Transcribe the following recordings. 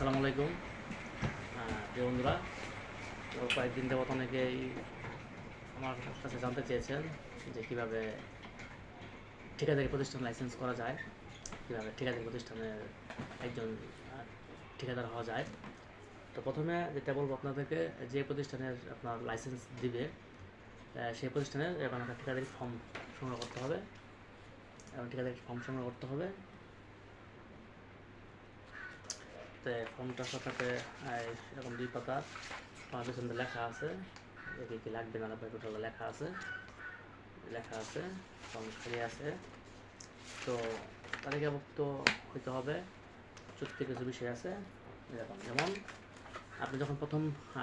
আসসালামু আলাইকুম। আহ, প্রিয় বন্ধুরা তো কয়েকদিন যাবত অনেকেই আমার কাছে জানতে চেয়েছেন যে কীভাবে ঠিকাদারি প্রতিষ্ঠান লাইসেন্স করা যায় কীভাবে ঠিকাদারি প্রতিষ্ঠানের একজন ঠিকাদার হওয়া যায়। তো প্রথমে যেটা বলব আপনাদেরকে যে প্রতিষ্ঠানের আপনার লাইসেন্স দিবে সেই প্রতিষ্ঠানের এবং একটা ঠিকাদারি ফর্ম সংগ্রহ করতে হবে। এবং ঠিকাদারি ফর্ম সংগ্রহ করতে হবে। তো ফর্মটার সাথে এরকম দুই পাতা। আমার পেছনে লেখা আছে। এদিকে কি লাগবে না লাগবে টোটাল লেখা আছে। লেখা আছে ফর্ম খালি আছে। তো তালিকাভুক্ত হইতে হবে। চুক্তি কিছু বিষয় আছে, এরকম যেমন, আপনি যখন প্রথম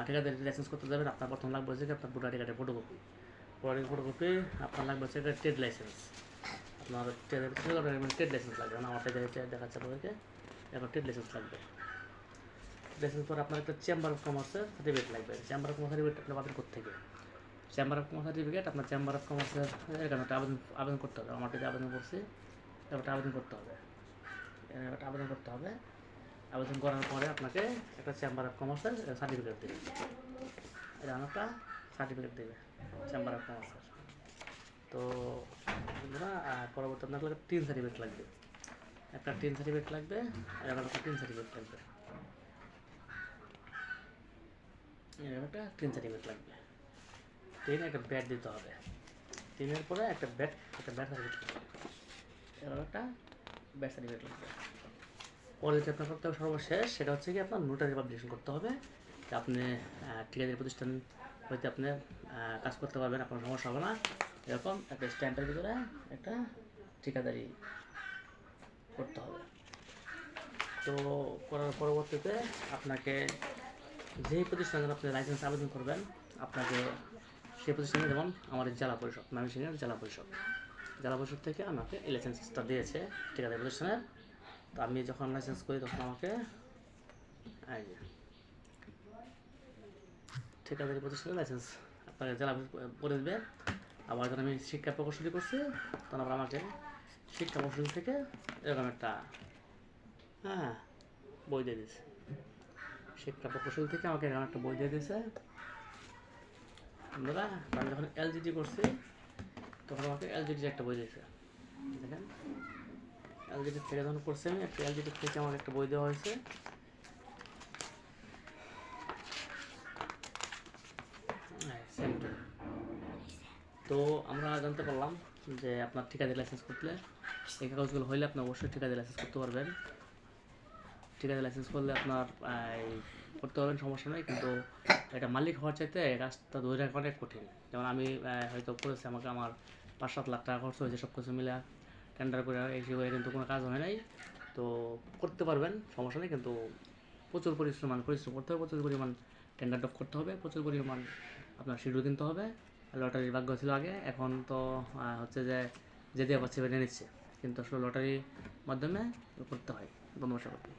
ঠিকাদারি লাইসেন্স করতে যাবেন, আপনার প্রথম লাগবে হচ্ছে আপনার ভোটার কার্ডের ফটোকপি ভোটার ফটোকপি আপনার লাগবে হচ্ছে ট্রেড লাইসেন্স আপনার ট্রেড ট্রেড লাইসেন্স লাগবে আমার দেখাচ্ছে আপনাদেরকে। এখন ট্রেড লাইসেন্স লাগবে। লাইসেন্স পর আপনার একটা চেম্বার অফ কমার্সের সার্টিফিকেট লাগবে। চেম্বার অফ কমার্স সার্টিফিকেট আপনি পাবেন চেম্বার অফ কমার্স সার্টিফিকেট আপনার চেম্বার অফ কমার্সের এখানে একটা আবেদন আবেদন করতে হবে। আমার আবেদন করছি একটা আবেদন করতে হবে। একটা আবেদন করতে হবে। আবেদন করার পরে আপনাকে একটা চেম্বার অফ কমার্সের সার্টিফিকেট দেবে। এটা একটা সার্টিফিকেট দেবে চেম্বার অফ কমার্সের তো আর পরবর্তী আপনার টিন সার্টিফিকেট লাগবে। একটা টিন সার্টিফিকেট লাগবে, আর একটা টিন সার্টিফিকেট লাগবে। এরকম একটা টিন সার্টিফিকেট লাগবে। টিন একটা ব্যাট দিতে হবে। টিনের পরে একটা ব্যাট একটা ব্যাট সার্টিফিকেট এরকম একটা ব্যাট সার্টিফিকেট লাগবে। পরে যেটা আপনার করতে হবে সর্বশেষ, সেটা হচ্ছে কি আপনার নোটারি পাবলিকেশন করতে হবে। যে আপনি ঠিকাদারি প্রতিষ্ঠান হইতে আপনি কাজ করতে পারবেন, আপনার সমস্যা হবে না। এরকম একটা স্ট্যাম্পের ভিতরে একটা ঠিকাদারি করতে হবে। তো করার পরবর্তীতে আপনাকে যেই প্রতিষ্ঠানে আপনি লাইসেন্স আবেদন করবেন, আপনাকে সেই প্রতিষ্ঠানে যেমন আমাদের জেলা পরিষদ, ময়মনসিংহের জেলা পরিষদ। জেলা পরিষদ থেকে আমাকে এই লাইসেন্সটা দিয়েছে ঠিকাদারি প্রতিষ্ঠানের। তো আমি যখন লাইসেন্স করি তখন আমাকে যে, ঠিকাদারি প্রতিষ্ঠানের লাইসেন্স আপনাকে জেলা করে দেবে। আবার যখন আমি শিক্ষা প্রকৌশলী করছি, তখন আবার আমাকে শিক্ষা প্রকৌশলী থেকে এরকম একটা হ্যাঁ বই দিয়ে দিয়েছে। শিক্ষা প্রকৌশলী থেকে আমাকে এরকম একটা বই দিয়ে দিয়েছে। আপনারা আমি যখন এলজিডি করছি তখন আমাকে এলজিডি একটা বই দিয়েছে। দেখেন এলজিডি থেকে যখন করছি আমি একটা এলজিডি থেকে আমাকে একটা বই দেওয়া হয়েছে। হ্যাঁ, তো আমরা জানতে পারলাম যে আপনার ঠিকাদারি লাইসেন্স করলে এই কাগজগুলো হইলে আপনি অবশ্যই ঠিকাদারি লাইসেন্স করতে পারবেন। ঠিকাদারি লাইসেন্স করলে আপনার করতে পারবেন, সমস্যা নেই, কিন্তু এটা মালিক হওয়ার চাইতে রাস্তা ধরে রাখা অনেক কঠিন। যেমন আমি হয়তো করেছি, আমাকে আমার পাঁচ সাত লাখ টাকা খরচ হয়েছে সব কিছু মিলে টেন্ডার করে এই হিসেবে কিন্তু কোনো কাজ হয় নাই। তো করতে পারবেন, সমস্যা নেই, কিন্তু প্রচুর পরিশ্রম পরিশ্রম করতে হবে, প্রচুর পরিমাণ টেন্ডার ডপ করতে হবে, প্রচুর পরিমাণ আপনার শিডিউল কিনতে হবে। লটারির ভাগ্য ছিল আগে, এখন তো হচ্ছে যে যে দিয়ে পাচ্ছে বেড়ে নিচ্ছে, কিন্তু আসলে লটারির মাধ্যমে করতে হয়। ধন্যবাদ সকলকে